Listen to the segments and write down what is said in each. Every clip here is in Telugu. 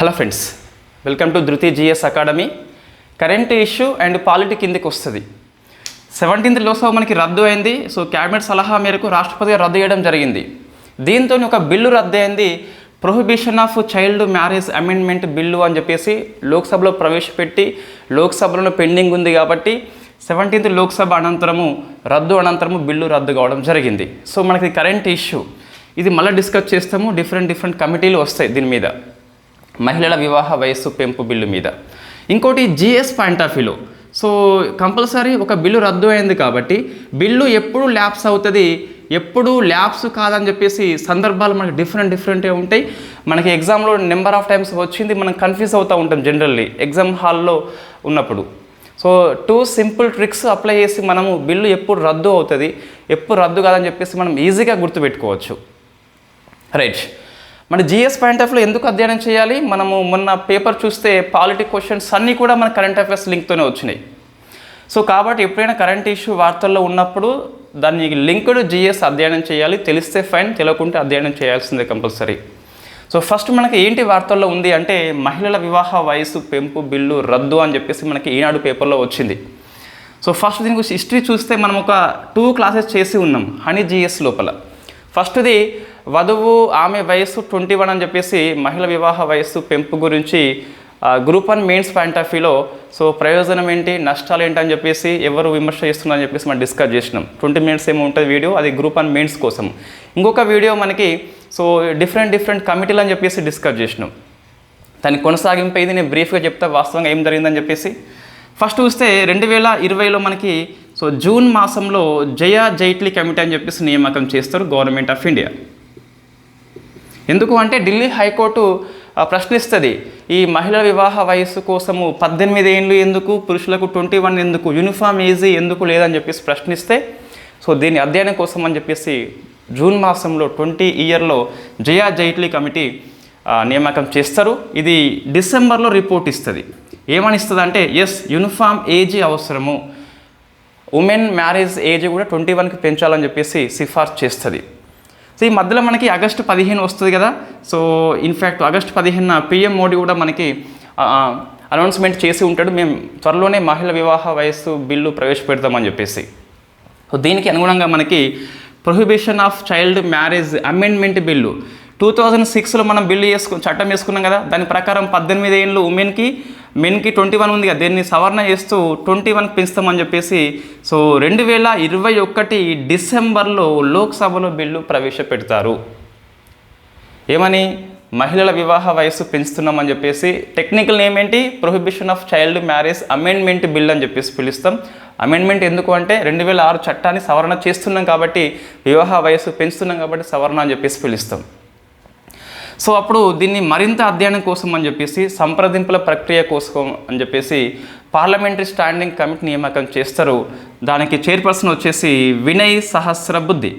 Hello friends welcome to Dhruti GS academy current issue and polity కిందకి వస్తుంది. సెవెంటీన్త్ లోక్సభ మనకి రద్దు అయింది. సో క్యాబినెట్ సలహా మేరకు రాష్ట్రపతిగా రద్దు చేయడం జరిగింది. దీంతో ఒక బిల్లు రద్దు అయింది. Prohibition of child marriage amendment bill అని చెప్పేసి లోక్సభలో ప్రవేశపెట్టి లోక్సభలో పెండింగ్ ఉంది కాబట్టి సెవెంటీన్త్ లోక్సభ అనంతరము రద్దు అనంతరము బిల్లు రద్దు కావడం జరిగింది. సో మనకి కరెంట్ ఇష్యూ ఇది మళ్ళీ డిస్కస్ చేస్తాము. డిఫరెంట్ డిఫరెంట్ కమిటీలు వస్తాయి దీని మీద. మహిళల వివాహ వయస్సు పెంపు బిల్లు మీద. ఇంకోటి జిఎస్ పాయింట్ ఆఫ్ వ్యూలో సో కంపల్సరీ ఒక బిల్లు రద్దు అయింది కాబట్టి బిల్లు ఎప్పుడు ల్యాప్స్ అవుతుంది ఎప్పుడు ల్యాప్స్ కాదని చెప్పేసి సందర్భాలు మనకి డిఫరెంట్ డిఫరెంట్గా ఉంటాయి. మనకి ఎగ్జామ్లో నెంబర్ ఆఫ్ టైమ్స్ వచ్చింది మనం కన్ఫ్యూజ్ అవుతూ ఉంటాం జనరల్లీ ఎగ్జామ్ హాల్లో ఉన్నప్పుడు. So two simple tricks apply చేసి మనము బిల్లు ఎప్పుడు రద్దు అవుతుంది ఎప్పుడు రద్దు కాదని చెప్పేసి మనం ఈజీగా గుర్తుపెట్టుకోవచ్చు. రైట్ మన జిఎస్ పాయింట్ ఆఫ్లో ఎందుకు అధ్యయనం చేయాలి? మనము మొన్న పేపర్ చూస్తే పాలిటిక్ క్వశ్చన్స్ అన్నీ కూడా మన కరెంట్ అఫైర్స్ లింక్తోనే వచ్చినాయి. సో కాబట్టి ఎప్పుడైనా కరెంట్ ఇష్యూ వార్తల్లో ఉన్నప్పుడు దాన్ని లింక్డ్ జిఎస్ అధ్యయనం చేయాలి. తెలిస్తే ఫైన్ తెలియకుంటే అధ్యయనం చేయాల్సిందే కంపల్సరీ సో ఫస్ట్ మనకి ఏంటి వార్తల్లో ఉంది అంటే మహిళల వివాహ వయసు పెంపు బిల్లు రద్దు అని చెప్పేసి మనకి ఈనాడు పేపర్లో వచ్చింది. సో ఫస్ట్ దీని గురించి హిస్టరీ చూస్తే మనం ఒక టూ క్లాసెస్ చేసి ఉన్నాం. హనీ జిఎస్ లోపల. ఫస్ట్ది వధువు ఆమె వయస్సు ట్వంటీ వన్ అని చెప్పేసి మహిళ వివాహ వయస్సు పెంపు గురించి group one mains point of వ్యూలో సో ప్రయోజనం ఏంటి నష్టాలు ఏంటి అని చెప్పేసి ఎవరు విమర్శ చేస్తున్నారని చెప్పేసి మనం డిస్కస్ చేసినాం. ట్వంటీ మినిట్స్ ఏమో ఉంటుంది వీడియో అది గ్రూప్ వన్ మెయిన్స్ కోసం. ఇంకొక వీడియో మనకి సో డిఫరెంట్ డిఫరెంట్ కమిటీలు అని చెప్పేసి డిస్కస్ చేసినాం. దాని కొనసాగింపు ఇది నేను బ్రీఫ్గా చెప్తా వాస్తవంగా ఏం జరిగిందని చెప్పేసి. ఫస్ట్ చూస్తే రెండు వేల ఇరవైలో మనకి సో జూన్ మాసంలో జయా జైట్లీ కమిటీ అని చెప్పేసి నియామకం చేస్తారు గవర్నమెంట్ ఆఫ్ ఇండియా. ఎందుకు అంటే ఢిల్లీ హైకోర్టు ప్రశ్నిస్తుంది ఈ మహిళల వివాహ వయస్సు కోసము పద్దెనిమిది ఏళ్ళు ఎందుకు పురుషులకు ట్వంటీ వన్ ఎందుకు యూనిఫామ్ ఏజీ ఎందుకు లేదని చెప్పేసి ప్రశ్నిస్తే సో దీని అధ్యయనం కోసం అని చెప్పేసి జూన్ మాసంలో ట్వంటీ ఇయర్లో జయా జైట్లీ కమిటీ నియామకం చేస్తారు. ఇది డిసెంబర్లో రిపోర్ట్ ఇస్తుంది. ఏమని ఇస్తుంది అంటే ఎస్ యూనిఫామ్ ఏజీ అవసరము ఉమెన్ మ్యారేజ్ ఏజ్ కూడా ట్వంటీ వన్కి పెంచాలని చెప్పేసి సిఫార్సు చేస్తుంది. సో ఈ మధ్యలో మనకి ఆగస్టు పదిహేను వస్తుంది కదా. సో ఇన్ఫ్యాక్ట్ ఆగస్టు పదిహేను పిఎం మోడీ కూడా మనకి అనౌన్స్మెంట్ చేసి ఉంటాడు. మేము త్వరలోనే మహిళ వివాహ వయస్సు బిల్లు ప్రవేశపెడతామని చెప్పేసి. సో దీనికి అనుగుణంగా మనకి prohibition of child marriage amendment bill. Two thousand సిక్స్లో మనం బిల్లు వేసుకు చట్టం వేసుకున్నాం కదా. దాని ప్రకారం పద్దెనిమిది ఏళ్ళు ఉమెన్కి మెన్కి ట్వంటీ వన్ ఉంది కదా దీన్ని సవరణ చేస్తూ ట్వంటీ వన్కి పెంచుతామని చెప్పేసి సో రెండు వేల ఇరవై ఒకటి డిసెంబర్లో లోక్సభలో బిల్లు ప్రవేశపెడతారు. ఏమని? మహిళల వివాహ వయస్సు పెంచుతున్నామని చెప్పేసి టెక్నికల్ నేమ్ ఏంటి? Prohibition of child marriage amendment bill అని చెప్పేసి పిలుస్తాం. అమెండ్మెంట్ ఎందుకు అంటే రెండు వేల ఆరు చట్టాన్ని సవరణ చేస్తున్నాం కాబట్టి వివాహ వయస్సు పెంచుతున్నాం కాబట్టి సవరణ అని చెప్పేసి పిలుస్తాం. సో అప్పుడు దీన్ని మరింత అధ్యయనం కోసం అని చెప్పేసి సంప్రదింపుల ప్రక్రియ కోసం అని చెప్పేసి పార్లమెంటరీ స్టాండింగ్ కమిటీ నియామకం చేస్తారు. దానికి చైర్పర్సన్ వచ్చేసి వినయ్ సహస్ర బుద్ధి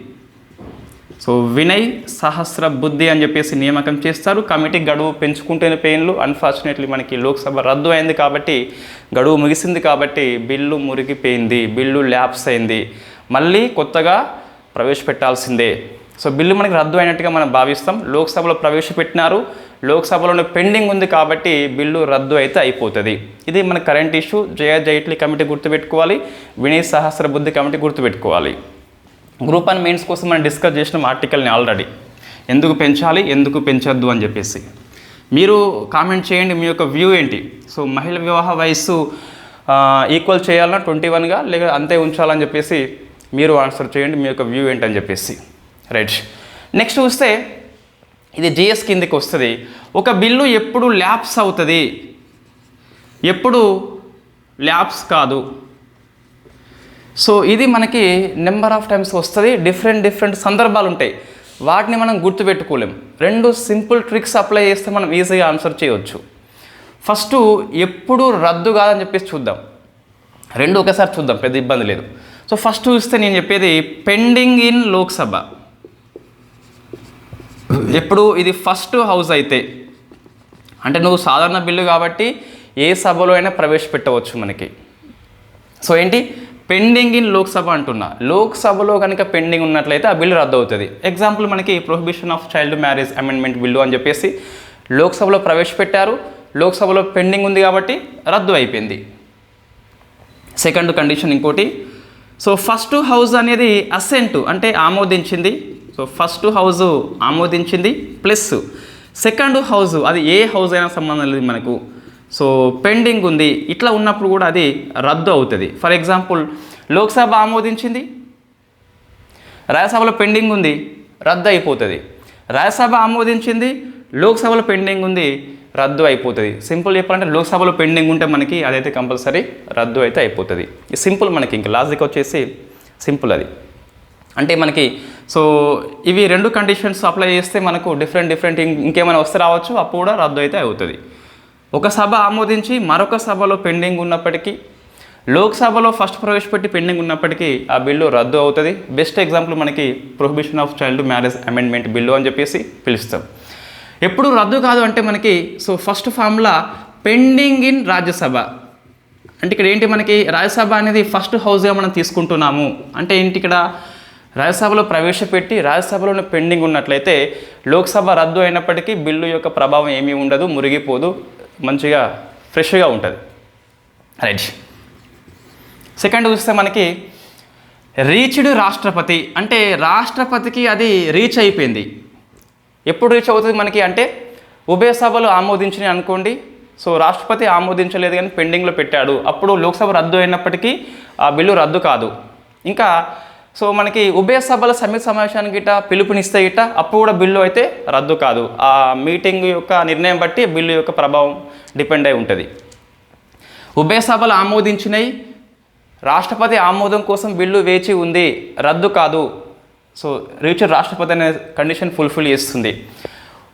సో వినయ్ సహస్ర బుద్ధి అని చెప్పేసి నియామకం చేస్తారు. కమిటీ గడువు పెంచుకుంటేనే పెయిన్లు అన్ఫార్చునేట్లీ మనకి లోక్సభ రద్దు అయింది కాబట్టి గడువు ముగిసింది కాబట్టి బిల్లు మురిగిపోయింది బిల్లు ల్యాప్స్ అయింది. మళ్ళీ కొత్తగా ప్రవేశపెట్టాల్సిందే. సో బిల్లు మనకి రద్దు అయినట్టుగా మనం భావిస్తాం. లోక్సభలో ప్రవేశపెట్టినారు. లోక్సభలోనే పెండింగ్ ఉంది కాబట్టి బిల్లు రద్దు అయితే అయిపోతుంది. ఇది మన current issue. Jaya Jaitley committee గుర్తుపెట్టుకోవాలి. వినయ్ సహస్రబుద్ధి కమిటీ గుర్తుపెట్టుకోవాలి. గ్రూప్ అండ్ మెయిన్స్ కోసం మనం డిస్కస్ చేసిన ఆర్టికల్ని ఆల్రెడీ. ఎందుకు పెంచాలి? ఎందుకు పెంచొద్దు అని చెప్పేసి. మీరు కామెంట్ చేయండి మీ యొక్క వ్యూ ఏంటి? సో మహిళ వివాహ వయస్సు ఈక్వల్ చేయాలన్నా ట్వంటీ వన్గా లేక అంతే ఉంచాలని చెప్పేసి మీరు ఆన్సర్ చేయండి మీ యొక్క వ్యూ ఏంటని చెప్పేసి. రైట్ నెక్స్ట్ చూస్తే ఇది జిఎస్ కిందకి వస్తుంది. ఒక బిల్లు ఎప్పుడు ల్యాప్స్ అవుతుంది? ఎప్పుడు ల్యాప్స్ కాదు. సో ఇది మనకి నెంబర్ ఆఫ్ టైమ్స్ వస్తుంది. డిఫరెంట్ డిఫరెంట్ సందర్భాలు ఉంటాయి. వాటిని మనం గుర్తుపెట్టుకోలేం. రెండు సింపుల్ ట్రిక్స్ అప్లై చేస్తే మనం ఈజీగా ఆన్సర్ చేయవచ్చు ఫస్ట్ ఎప్పుడు రద్దు కాదని చెప్పేసి చూద్దాం. రెండు ఒకేసారి చూద్దాం. పెద్ద ఇబ్బంది లేదు. సో ఫస్ట్ చూస్తే నేను చెప్పేది పెండింగ్ ఇన్ లోక్సభ. ఎప్పుడు ఇది ఫస్ట్ హౌస్ అయితే అంటే నువ్వు సాధారణ బిల్లు కాబట్టి ఏ సభలో అయినా ప్రవేశపెట్టవచ్చు మనకి. సో ఏంటి? పెండింగ్ ఇన్ లోక్సభ అంటున్నా. లోక్సభలో కనుక పెండింగ్ ఉన్నట్లయితే ఆ బిల్లు రద్దు అవుతుంది ఎగ్జాంపుల్ మనకి prohibition of child marriage amendment bill అని చెప్పేసి లోక్సభలో ప్రవేశపెట్టారు. లోక్సభలో పెండింగ్ ఉంది కాబట్టి రద్దు అయిపోయింది. సెకండ్ కండిషన్ ఇంకోటి. సో ఫస్ట్ హౌస్ అనేది అసెంట్ అంటే ఆమోదించింది. సో ఫస్ట్ హౌస్ ఆమోదించింది ప్లస్ సెకండ్ హౌస్ అది ఏ హౌస్ అయినా సంబంధం లేదు మనకు. సో పెండింగ్ ఉంది. ఇట్లా ఉన్నప్పుడు కూడా అది రద్దు అవుతుంది. ఫర్ ఎగ్జాంపుల్ లోక్సభ ఆమోదించింది రాజ్యసభలో పెండింగ్ ఉంది రద్దు అయిపోతుంది. రాజ్యసభ ఆమోదించింది లోక్సభలో పెండింగ్ ఉంది రద్దు అయిపోతుంది. సింపుల్ చెప్పాలంటే లోక్సభలో పెండింగ్ ఉంటే మనకి అదైతే కంపల్సరీ రద్దు అయితే అయిపోతుంది. ఈ సింపుల్ మనకి ఇంక లాజిక్ వచ్చేసి సింపుల్ అది. అంటే మనకి సో ఇవి రెండు కండిషన్స్ అప్లై చేస్తే మనకు డిఫరెంట్ డిఫరెంట్ ఇంకేమైనా వస్తే రావచ్చు అప్పుడు కూడా రద్దు అయితే అవుతుంది. ఒక సభ ఆమోదించి మరొక సభలో పెండింగ్ ఉన్నప్పటికీ లోక్సభలో ఫస్ట్ ప్రవేశపెట్టి పెండింగ్ ఉన్నప్పటికీ ఆ బిల్లు రద్దు అవుతుంది. బెస్ట్ ఎగ్జాంపుల్ మనకి prohibition of child marriage amendment bill అని చెప్పేసి పిలుస్తాం. ఎప్పుడు రద్దు కాదు అంటే మనకి సో ఫస్ట్ ఫామ్లా పెండింగ్ ఇన్ రాజ్యసభ. అంటే ఇక్కడ ఏంటి మనకి రాజ్యసభ అనేది ఫస్ట్ హౌస్గా మనం తీసుకుంటున్నాము. అంటే ఏంటి ఇక్కడ? రాజ్యసభలో ప్రవేశపెట్టి రాజ్యసభలోనే పెండింగ్ ఉన్నట్లయితే లోక్సభ రద్దు అయినప్పటికీ బిల్లు యొక్క ప్రభావం ఏమీ ఉండదు మురిగిపోదు మంచిగా ఫ్రెష్గా ఉంటుంది. రైట్. సెకండ్ చూస్తే మనకి రీచ్డ్ రాష్ట్రపతి అంటే రాష్ట్రపతికి అది రీచ్ అయిపోయింది. ఎప్పుడు రీచ్ అవుతుంది మనకి అంటే ఉభయ సభలు ఆమోదించినవి అనుకోండి. సో రాష్ట్రపతి ఆమోదించలేదు కానీ పెండింగ్లో పెట్టాడు. అప్పుడు లోక్సభ రద్దు అయినప్పటికీ ఆ బిల్లు రద్దు కాదు. ఇంకా సో మనకి ఉభయ సభల సంయుక్త సమావేశానికి గిట్ట పిలుపునిస్తే గిట అప్పుడు కూడా బిల్లు అయితే రద్దు కాదు. ఆ మీటింగ్ యొక్క నిర్ణయం బట్టి బిల్లు యొక్క ప్రభావం డిపెండ్ అయి ఉంటుంది. ఉభయ సభలు ఆమోదించినాయి రాష్ట్రపతి ఆమోదం కోసం బిల్లు వేచి ఉంది. రద్దు కాదు. సో రీచర్ రాష్ట్రపతి అనే కండిషన్ ఫుల్ఫిల్ చేస్తుంది.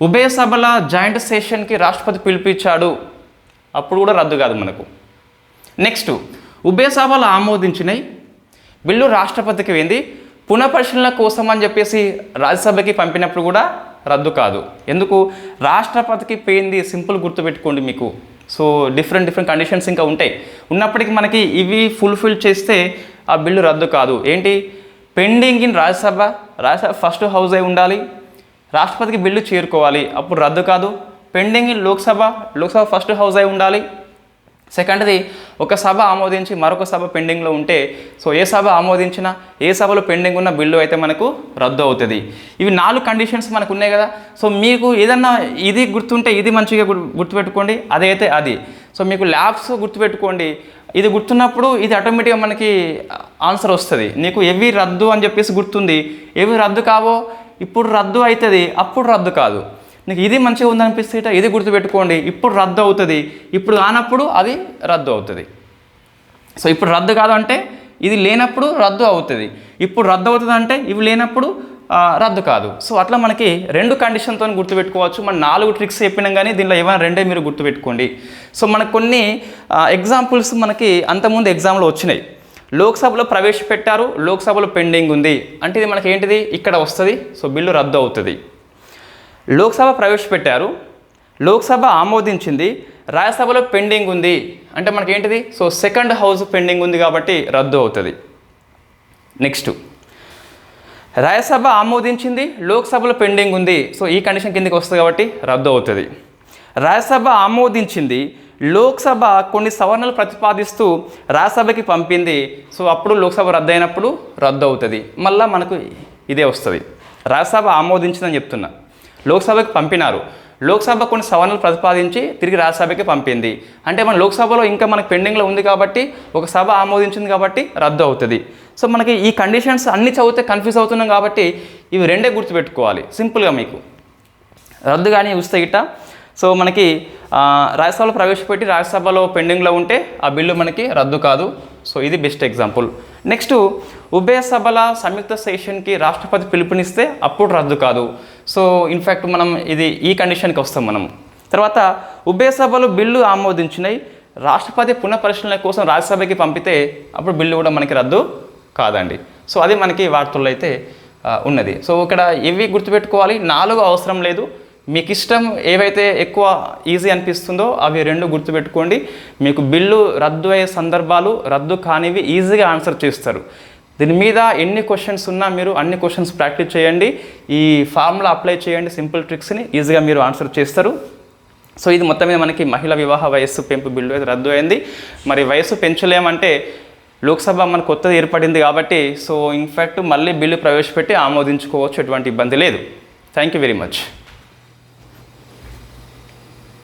ఉభయ సభల జాయింట్ సెషన్కి రాష్ట్రపతి పిలిపించాడు అప్పుడు కూడా రద్దు కాదు మనకు. నెక్స్ట్ ఉభయ సభలు ఆమోదించినాయి బిల్లు రాష్ట్రపతికి వెళ్ళింది పునఃపరిశీలన కోసం అని చెప్పేసి రాజ్యసభకి పంపినప్పుడు కూడా రద్దు కాదు. ఎందుకు? రాష్ట్రపతికి పోయింది సింపుల్ గుర్తుపెట్టుకోండి మీకు. సో డిఫరెంట్ డిఫరెంట్ కండిషన్స్ ఇంకా ఉంటాయి. ఉన్నప్పటికీ మనకి ఇవి ఫుల్ఫిల్ చేస్తే ఆ బిల్లు రద్దు కాదు. ఏంటి? Pending in Rajya Sabha Rajya Sabha first house అయి ఉండాలి. రాష్ట్రపతికి బిల్లు చేరుకోవాలి. అప్పుడు రద్దు కాదు. Pending in Lok Sabha Lok Sabha first house అయి ఉండాలి. సెకండ్ది ఒక సభ ఆమోదించి మరొక సభ పెండింగ్లో ఉంటే సో ఏ సభ ఆమోదించినా ఏ సభలో పెండింగ్ ఉన్న బిల్లు అయితే మనకు రద్దు అవుతుంది. ఇవి నాలుగు కండిషన్స్ మనకు ఉన్నాయి కదా సో మీకు ఏదన్నా ఇది గుర్తుంటే ఇది మంచిగా గుర్తుపెట్టుకోండి అదైతే అది. సో మీకు ల్యాబ్స్ గుర్తుపెట్టుకోండి ఇది గుర్తున్నప్పుడు ఇది ఆటోమేటిక్గా మనకి ఆన్సర్ వస్తుంది. నీకు ఎవి రద్దు అని చెప్పేసి గుర్తుంది ఎవి రద్దు కావో ఇప్పుడు రద్దు అవుతుంది అప్పుడు రద్దు కాదు. నీకు ఇది మంచిగా ఉందనిపిస్తే ఇట ఇది గుర్తుపెట్టుకోండి. ఇప్పుడు రద్దు అవుతుంది. ఇప్పుడు కానప్పుడు అది రద్దు అవుతుంది. సో ఇప్పుడు రద్దు కాదు అంటే ఇది లేనప్పుడు రద్దు అవుతుంది. ఇప్పుడు రద్దు అవుతుంది అంటే ఇవి లేనప్పుడు రద్దు కాదు. సో అట్లా మనకి రెండు కండిషన్తో గుర్తుపెట్టుకోవచ్చు. మన నాలుగు ట్రిక్స్ చెప్పినాం కానీ దీనిలో ఏమైనా రెండే మీరు గుర్తుపెట్టుకోండి. సో మనకు కొన్ని ఎగ్జాంపుల్స్ మనకి అంతకుముందు ఎగ్జామ్లో వచ్చినాయి. లోక్సభలో ప్రవేశపెట్టారు. లోక్సభలో పెండింగ్ ఉంది. అంటే ఇది మనకి ఏంటిది? ఇక్కడ వస్తుంది. సో బిల్లు రద్దు అవుతుంది. లోక్సభ ప్రవేశపెట్టారు. లోక్సభ ఆమోదించింది. రాజ్యసభలో పెండింగ్ ఉంది. అంటే మనకి ఏంటిది సో సెకండ్ హౌస్ పెండింగ్ ఉంది కాబట్టి రద్దు అవుతుంది. నెక్స్ట్. రాజ్యసభ ఆమోదించింది. లోక్సభలో పెండింగ్ ఉంది. సో ఈ కండిషన్ కిందకి వస్తుంది కాబట్టి రద్దు అవుతుంది. రాజ్యసభ ఆమోదించింది. లోక్సభ కొన్ని సవరణలు ప్రతిపాదిస్తూ రాజ్యసభకి పంపింది. సో అప్పుడు లోక్సభ రద్దు అయినప్పుడు రద్దు అవుతుంది. మళ్ళీ మనకు ఇదే వస్తుంది. రాజ్యసభ ఆమోదించిందని చెప్తున్నా. లోక్సభకి పంపినారు. లోక్సభ కొన్ని సవరణలు ప్రతిపాదించి తిరిగి రాజ్యసభకి పంపింది. అంటే మన లోక్సభలో ఇంకా మనకు పెండింగ్లో ఉంది కాబట్టి ఒక సభ ఆమోదించింది కాబట్టి రద్దు అవుతుంది. సో మనకి ఈ కండిషన్స్ అన్ని చదివితే కన్ఫ్యూజ్ అవుతున్నాం కాబట్టి ఇవి రెండే గుర్తుపెట్టుకోవాలి. సింపుల్గా మీకు. రద్దు కానీ చూస్తే గిట్ట సో మనకి రాజ్యసభలో ప్రవేశపెట్టి రాజ్యసభలో పెండింగ్లో ఉంటే ఆ బిల్లు మనకి రద్దు కాదు. సో ఇది బెస్ట్ ఎగ్జాంపుల్. నెక్స్ట్ ఉభయ సభల సంయుక్త సెషన్కి రాష్ట్రపతి పిలుపునిస్తే అప్పుడు రద్దు కాదు. సో ఇన్ఫ్యాక్ట్ మనం ఇది ఈ కండిషన్కి వస్తాం మనం. తర్వాత ఉభయ సభలు బిల్లు ఆమోదించినాయి రాష్ట్రపతి పునఃపరిశీలన కోసం రాజ్యసభకి పంపితే అప్పుడు బిల్లు కూడా మనకి రద్దు కాదండి. సో అది మనకి వార్తల్లో అయితే ఉన్నది. సో ఇక్కడ ఇవి గుర్తుపెట్టుకోవాలి. నాలుగు అవసరం లేదు. మీకు ఇష్టం ఏవైతే ఎక్కువ ఈజీ అనిపిస్తుందో అవి రెండు గుర్తుపెట్టుకోండి. మీకు బిల్లు రద్దు అయ్యే సందర్భాలు రద్దు కానివి ఈజీగా ఆన్సర్ చేస్తారు. దీని మీద ఎన్ని క్వశ్చన్స్ ఉన్నా మీరు అన్ని క్వశ్చన్స్ ప్రాక్టీస్ చేయండి. ఈ ఫార్ములా అప్లై చేయండి. సింపుల్ ట్రిక్స్ని ఈజీగా మీరు ఆన్సర్ చేస్తారు. సో ఇది మొత్తం మీద మనకి మహిళా వివాహ వయస్సు పెంపు బిల్లు అయితే రద్దు అయింది. మరి వయస్సు పెంచలేమంటే లోక్సభ మన కొత్తది ఏర్పడింది కాబట్టి సో ఇన్ఫ్యాక్ట్ మళ్ళీ బిల్లు ప్రవేశపెట్టి ఆమోదించుకోవచ్చు. ఎటువంటి ఇబ్బంది లేదు. Thank you very much